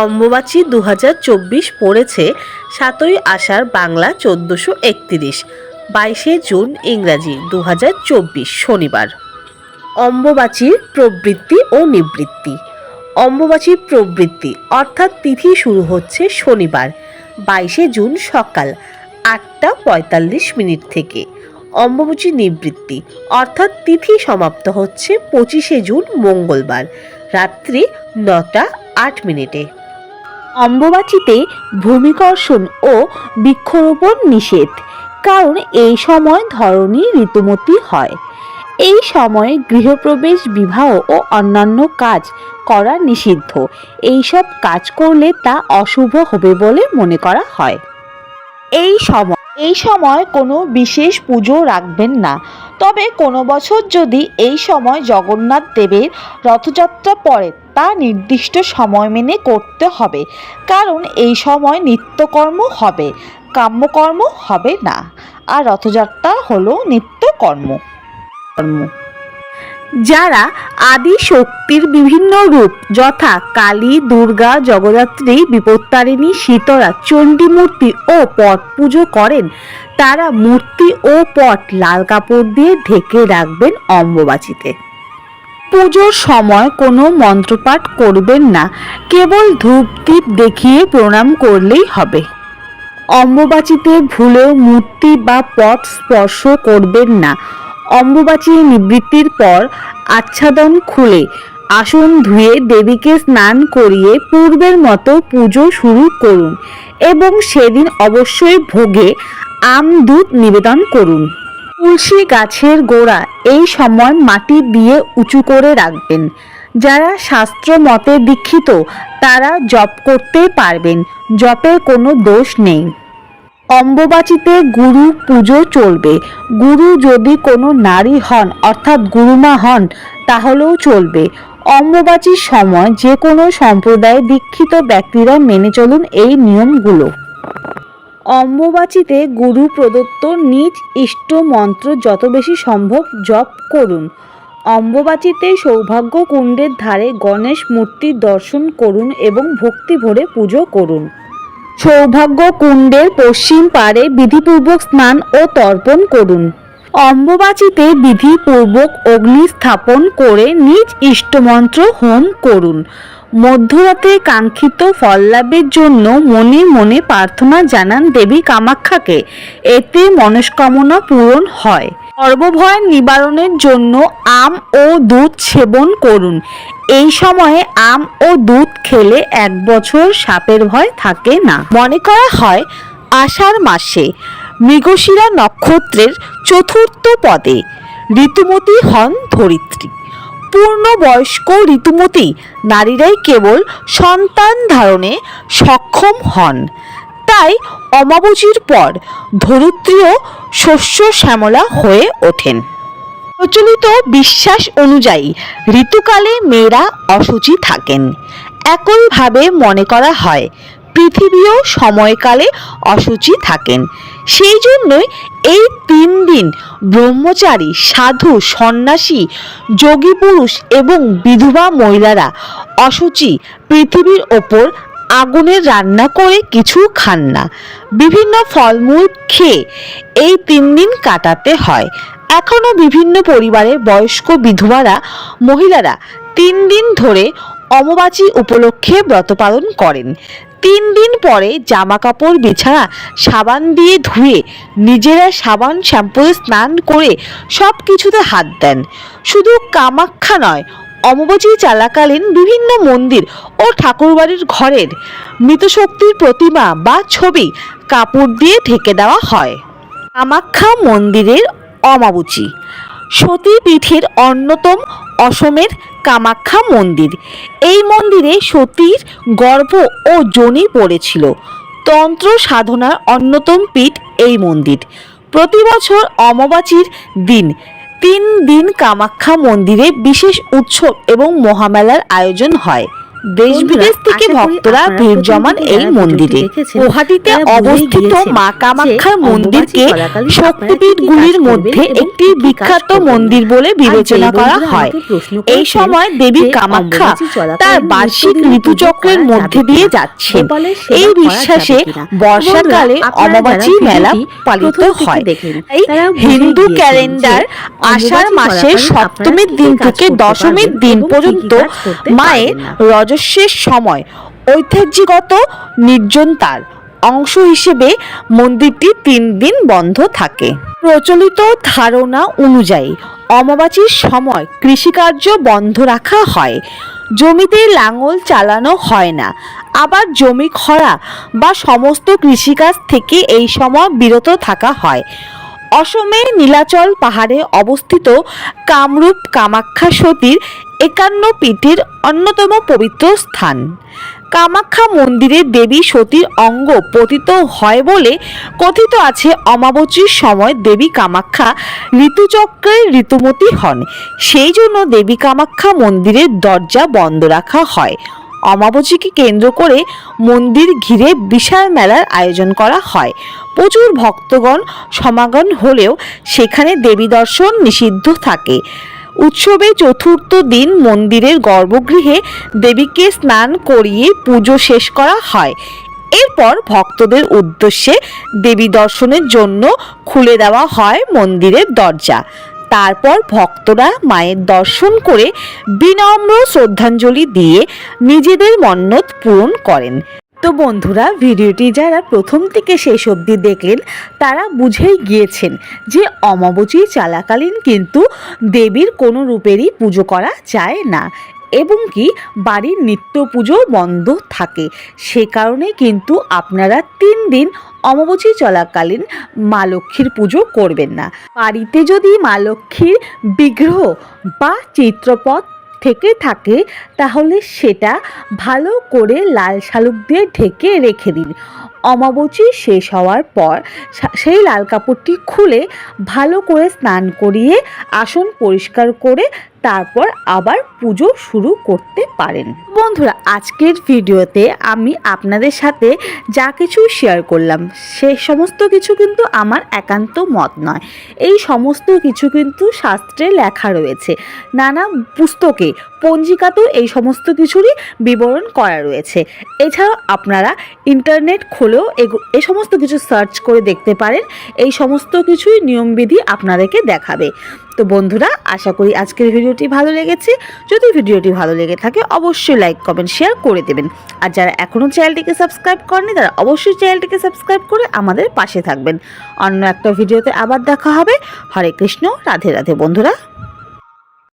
অম্বুবাচী দু হাজার চব্বিশ পড়েছে সাতই আষাঢ় বাংলা চোদ্দোশো একত্রিশ, বাইশে জুন ইংরাজি দু হাজার চব্বিশ শনিবার। অম্বুবাচীর প্রবৃত্তি ও নিবৃত্তি। অম্বুবাচীর প্রবৃত্তি অর্থাৎ তিথি শুরু হচ্ছে শনিবার, বাইশে জুন সকাল আটটা পঁয়তাল্লিশ মিনিট থেকে। অম্বুবাচী নিবৃত্তি অর্থাৎ তিথি সমাপ্ত হচ্ছে পঁচিশে জুন মঙ্গলবার, রাত্রি নটা আট মিনিটে। অম্বুবাচীতে ভূমিকর্ষণ ও বৃক্ষরোপণ নিষেধ, কারণ এই সময় ধরণী ঋতুমতি হয়। এই সময়ে গৃহপ্রবেশ বিবাহ ও অন্যান্য কাজ করা নিষিদ্ধ। এইসব কাজ করলে তা অশুভ হবে বলে মনে করা হয়। এই সময় এই সময় কোনো বিশেষ পুজো রাখবেন না। তবে কোনো বছর যদি এই সময় জগন্নাথ দেবের রথযাত্রা পড়ে, তা নির্দিষ্ট সময় মেনে করতে হবে। কারণ এই সময় নিত্যকর্ম হবে, কাম্যকর্ম হবে না। আর রথযাত্রা হলো নিত্যকর্ম। কর্ম। যারা আদি শক্তির বিভিন্ন রূপ, যথা কালী, দুর্গা, জগদ্ধাত্রী, বিপত্তারিণী, শীতলা চণ্ডী মূর্তি ও পট পুজো করেন, তারা মূর্তি ও পট লাল কাপড় দিয়ে ঢেকে রাখবেন অম্বুবাচিতে। পুজোর সময় কোনো মন্ত্রপাঠ করবেন না, কেবল ধূপ দ্বীপ দেখিয়ে প্রণাম করলেই হবে। অম্বুবাচিতে ভুলেও মূর্তি বা পট স্পর্শ করবেন না অম্বুবাচী নিবৃত্তির পর আচ্ছাদন খুলে, আসন ধুয়ে দেবীকে স্নান করিয়ে পূর্বের মতো পুজো শুরু করুন এবং সেদিন অবশ্যই ভোগে আম দুধ নিবেদন করুন। তুলসী গাছের গোড়া এই সময় মাটি দিয়ে উঁচু করে রাখবেন। যারা শাস্ত্র মতে দীক্ষিত, তারা জপ করতে পারবেন জপের কোনো দোষ নেই। অম্বুবাচিতে গুরু পুজো চলবে। গুরু যদি কোনো নারী হন, অর্থাৎ গুরুমা হন, তাহলেও চলবে। অম্বুবাচীর সময় যে কোনো সম্প্রদায়ে দীক্ষিত ব্যক্তিরা মেনে চলুন এই নিয়মগুলো। অম্বুবাচিতে গুরু প্রদত্ত নিজ ইষ্ট মন্ত্র যত বেশি সম্ভব জপ করুন। অম্বুবাচিতে সৌভাগ্য কুণ্ডের ধারে গণেশ মূর্তির দর্শন করুন এবং ভক্তি ভরে পুজো করুন। সৌভাগ্য কুণ্ডের পশ্চিম পারে বিধিপূর্বক স্নান ও তর্পণ করুন। অম্বুবাচিতে বিধিপূর্বক অগ্নি স্থাপন করে নিজ ইষ্টমন্ত্র হোম করুন। মধ্যরাতে কাঙ্ক্ষিত ফল লাভের জন্য মনে মনে প্রার্থনা জানান দেবী কামাখ্যাকে এতে মনস্কামনা পূরণ হয়। সর্বভয় নিবারণের জন্য আম ও দুধ সেবন করুন। এই সময়ে আম ও দুধ খেলে এক বছর সাপের ভয় থাকে না। মনে করা হয়, আষাঢ় মাসে মৃগশিরা নক্ষত্রের চতুর্থ পদে ঋতুমতী হন ধরিত্রী। পূর্ণবয়স্ক ঋতুমতী নারীরাই কেবল সন্তান ধারণে সক্ষম হন। তাই অমাবুচির পর ধরিত্রীও শস্য শ্যামলা হয়ে ওঠেন। প্রচলিত বিশ্বাস অনুযায়ী ঋতুকালে মেয়েরা অসুচি থাকেন। একইভাবে মনে করা হয়, পৃথিবীও সময়কালে অসুচি থাকেন। সেই জন্যই এই তিন দিন ব্রহ্মচারী, সাধু, সন্ন্যাসী, যোগী পুরুষ এবং বিধবা মহিলারা অসুচি পৃথিবীর ওপর আগুনের রান্না করে কিছু খান না। বিভিন্ন ফলমূল খেয়ে এই তিন দিন কাটাতে হয়। এখনও বিভিন্ন পরিবারের বয়স্ক বিধবারা, মহিলারা তিন দিন ধরে অমবাচী উপলক্ষে ব্রত পালন করেন। তিন দিন পরে জামা কাপড় বিছানা, সাবান দিয়ে ধুয়ে নিজেরা সাবান, শ্যাম্পুয়ে স্নান করে সব কিছুতে হাত দেন। শুধু কামাখ্যা নয় অমাবচী চলাকালীন বিভিন্ন মন্দির ও ঠাকুরবাড়ির ঘরের মৃতশক্তির প্রতিমা বা ছবি কাপড় দিয়ে ঢেকে দেওয়া হয়। কামাখ্যা মন্দিরের অমাবুচি। সতীপীঠের অন্যতম অসমের কামাখ্যা মন্দির। এই মন্দিরে সতীর গর্ভ ও যোনি পড়েছিল। তন্ত্র সাধনার অন্যতম পীঠ এই মন্দির। প্রতি বছর অমাবাচীর দিন তিন দিন কামাখ্যা মন্দিরে বিশেষ উৎসব এবং মহামেলার আয়োজন হয়। দেশ বিদেশ থেকে ভক্তরা ভিড় জমান এই মন্দিরে। গুয়াহাটিতে অবস্থিত মা কামাখ্যার মন্দিরকে শক্তিপীঠগুলির মধ্যে একটি বিখ্যাত মন্দির বলে বিবেচনা করা হয়। এই সময় দেবী কামাখ্যা তার বার্ষিক ঋতুচক্রের মধ্যে দিয়ে কিনা? যাচ্ছেন এই বিশ্বাসে বর্ষাকালে অমাবাচী মেলা পালিত হয়। এই হিন্দু ক্যালেন্ডার আষাঢ় মাসের সপ্তমীর দিন থেকে দশমীর দিন পর্যন্ত মায়ের না। রজস্বের সময় ঐতিহ্যগত নির্জনতার অংশ হিসেবে মন্দিরটি তিন দিন বন্ধ থাকে। প্রচলিত ধারণা অনুযায়ী অমাবাচীর সময় কৃষিকার্য বন্ধ রাখা হয়। জমিতে লাঙল চালানো হয় না। আবার জমি খরা বা সমস্ত কৃষিকাজ থেকে এই সময় বিরত থাকা হয়। অসমের নীলাচল পাহাড়ে অবস্থিত কামরূপ কামাখ্যা সতীর একান্ন পীঠের অন্যতম পবিত্র স্থান। কামাখ্যা মন্দিরে দেবী সতীর অঙ্গ পতিত হয় বলে কথিত আছে অমাবচীর সময় দেবী কামাখ্যা ঋতুচক্রের ঋতুমতী হন। সেই জন্য দেবী কামাখ্যা মন্দিরের দরজা বন্ধ রাখা হয়। অমাবচীকে কেন্দ্র করে মন্দির ঘিরে বিশাল মেলার আয়োজন করা হয়। প্রচুর ভক্তগণ সমাগম হলেও সেখানে দেবী দর্শন নিষিদ্ধ থাকে। উৎসবে চতুর্থ দিন মন্দিরের গর্ভগৃহে দেবীকে স্নান করিয়ে পুজো শেষ করা হয়। এরপর ভক্তদের উদ্দেশ্যে দেবী দর্শনের জন্য খুলে দেওয়া হয় মন্দিরের দরজা। তারপর ভক্তরা মায়ের দর্শন করে বিনম্র শ্রদ্ধাঞ্জলি দিয়ে নিজেদের মন্নত পূরণ করেন। তো বন্ধুরা, ভিডিওটি যারা প্রথম থেকে শেষ অবধি দেখলেন, তারা বুঝেই গিয়েছেন যে অমাবচী চলাকালীন কিন্তু দেবীর কোনো রূপেরই পুজো করা যায় না এবং কি বাড়ির নিত্য পুজো বন্ধ থাকে। সে কারণে কিন্তু আপনারা তিন দিন অমাবচী চলাকালীন মা লক্ষ্মীর পুজো করবেন না। বাড়িতে যদি মা লক্ষ্মীর বিগ্রহ বা চিত্রপট থেকে থাকে, তাহলে সেটা ভালো করে লাল শালুক দিয়ে ঢেকে রেখে দিন। অমাবচি শেষ হওয়ার পর সেই লাল কাপড়টি খুলে ভালো করে স্নান করিয়ে আসন পরিষ্কার করে তারপর আবার পুজো শুরু করতে পারেন। বন্ধুরা, আজকের ভিডিওতে আমি আপনাদের সাথে যা কিছু শেয়ার করলাম, সে সমস্ত কিছু কিন্তু আমার একান্ত মত নয়। এই সমস্ত কিছু কিন্তু শাস্ত্রে লেখা রয়েছে। নানা পুস্তকে পঞ্জিকাতেও এই সমস্ত কিছুরই বিবরণ করা রয়েছে। এছাড়াও আপনারা ইন্টারনেট খুলেও এ সমস্ত কিছু সার্চ করে দেখতে পারেন। এই সমস্ত কিছুই নিয়মবিধি আপনাদেরকে দেখাবে। তো বন্ধুরা, আশা করি আজকের ভিডিওটি ভালো লেগেছে। যদি ভিডিওটি ভালো লেগে থাকে, অবশ্যই লাইক কমেন্ট শেয়ার করে দেবেন। আর যারা এখনও চ্যানেলটিকে সাবস্ক্রাইব করেনি, তারা অবশ্যই চ্যানেলটিকে সাবস্ক্রাইব করে আমাদের পাশে থাকবেন। অন্য একটা ভিডিওতে আবার দেখা হবে। হরে কৃষ্ণ, রাধে রাধে বন্ধুরা।